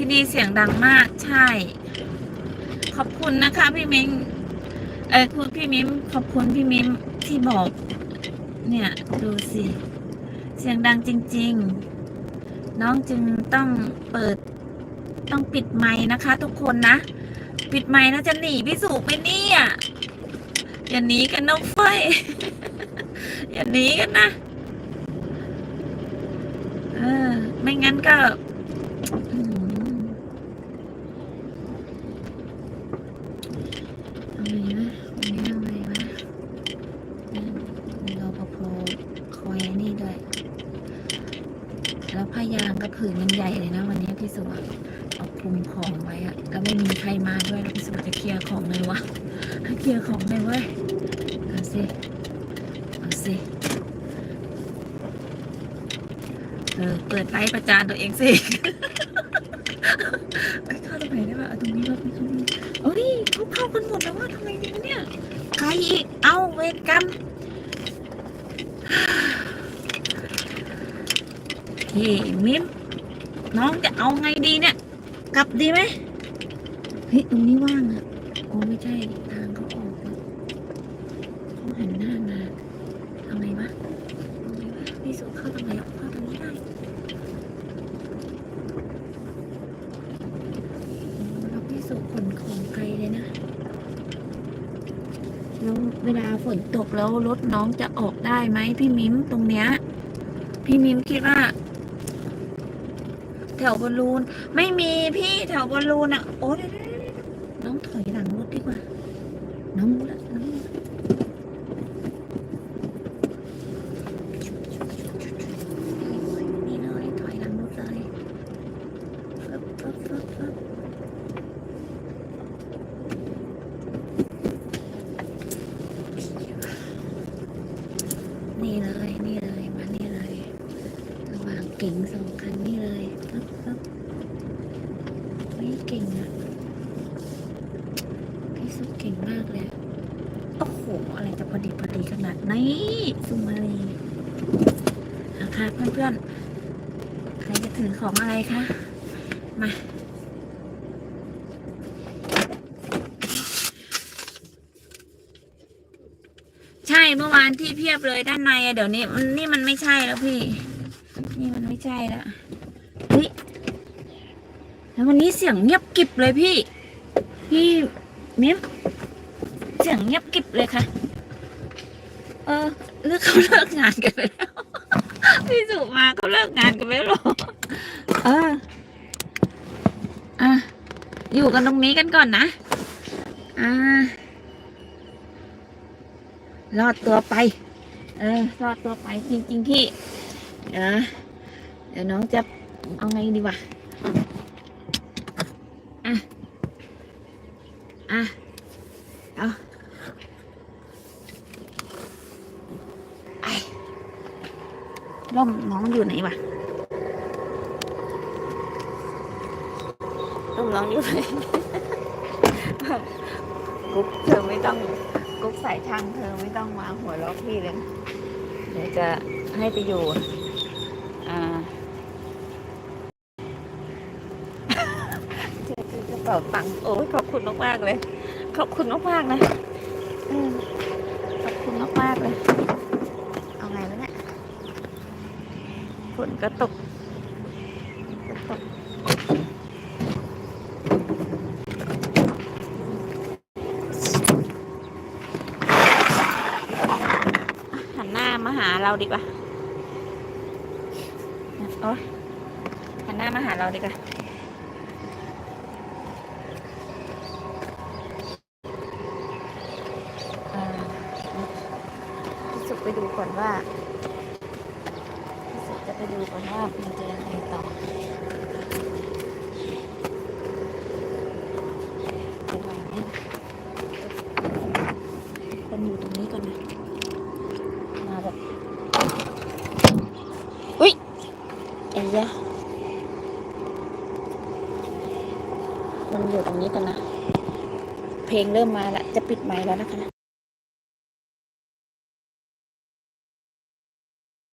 ที่นี่เสียงดังมากใช่ ขอบคุณนะคะ พี่มิ้งเออคุณพี่มิ้มขอบคุณพี่มิ้มที่บอก เนี่ย ดูสิ เสียงดังจริง ๆ น้องจึงต้องเปิดต้องปิดไม้นะคะ ทุกคนนะ ปิดไม้นะจะหนีพี่สุไปเนี่ยอย่าหนีกันน้องเฟยอย่าหนีกันนะเออไม่งั้นก็ อืมเอาไงวะวันนี้เอาไงวะอืมมีรปภคอยนี่ด้วย แล้วผ้ายางก็ผืนมันใหญ่เลยนะ วันนี้พี่สุอะเอาคลุมของไว้อะแล้วไม่มีใครมาด้วยแล้วพี่สุจะเคลียร์ของเลยวะเคลียร์ของเลยเว้ยเอาสิเอาสิเออเปิดไลฟ์ประจานตัวเองสิ ไปเข้าตรงไหนได้บ้างเอาตรงนี้ว่าไปตรงนี้โอ้นี่เขาเข้ากันหมดแล้วว่าทำไมดีวะเนี่ย ใครอีก เอาเวรกรรมพี่มิมน้องจะเอาไงดีเนี่ย กลับดีไหมเฮ้ยตรงนี้ว่างอะโอ้ไม่ใช่ทางเขาออกอะเขาหันหน้ามาทำไงวะทำไงวะพี่สุเข้าตรงไหนออกเข้าตรงนี้ได้ เราพี่สุขนของไกลเลยนะ แล้วเวลาฝนตกแล้วรถน้องจะออกได้ไหมพี่มิมตรงเนี้ย พี่มิมคิดว่า แถวบอลลูน ไม่มีพี่แถวบอลลูนอะ โอ้ยน้องถอยหลังรถดีกว่า น้องรู้ละน้องรู้ละนี่เลยถอยหลังรถเลยฟึบฟึบฟึบฟึบ นี่เลยนี่เลยมานี่เลย ระหว่าง เก่งสองคันนี่เลยปึ๊บปึ๊บนี่เก่งอะพี่สุดเก่งมากเลยโอ้โห อะไรจะพอดีพอดีขนาดนี้สุมาลีนะคะเพื่อนๆ ใครจะถือของอะไรคะ มาใช่เมื่อวานที่เพียบเลยด้านในอะเดี๋ยวนี้นี่มันไม่ใช่แล้วพี่ นี่มันไม่ใช่แล้วเฮ้ยแล้ววันนี้เสียงเงียบกิบเลยพี่ พี่มิ้มเสียงเงียบกิบเลยค่ะ เออหรือเขาเลิกงานกันไปแล้ว พี่สุมาเขาเลิกงานกันไปแล้วเหรอเอออะอยู่กันตรงนี้กันก่อนนะ อ่ารอดตัวไป เออ รอดตัวไปจริงๆพี่เดี๋ยวนะ เดี๋ยวน้องจะเอาไงดีวะอะ อะ เอาไอ้ร่มน้องอยู่ไหนวะร่มน้องอยู่ไหนกุ๊กเธอไม่ต้องกุ๊กสายช่างเธอไม่ต้องมาหัวเราะพี่เลย เดี๋ยวจะให้ไปอยู่ อ่า เจอกระ เป๋าตังค์โอ้ยขอบคุณมากๆเลย ขอบคุณมากๆนะขอบคุณมากๆเลย เอาไงวะเนี่ยฝนก็ตกก็ตกหันหน้ามาหาเราดีกว่าโอ๊ยหันหน้ามาหาเราดีกว่าพี่สุกไป ดูก่อนว่าเสุกจะไปดูก่อนว่ามันจะยังไงต่อจะไหวไหมคนอยู่ตรงนี้ก่อนนะ มาแบบ อุ้ยไอ้ยะมันอยู่ตรงนี้กันนะ เพลงเริ่มมาละ จะปิดไมค์แล้วนะคะ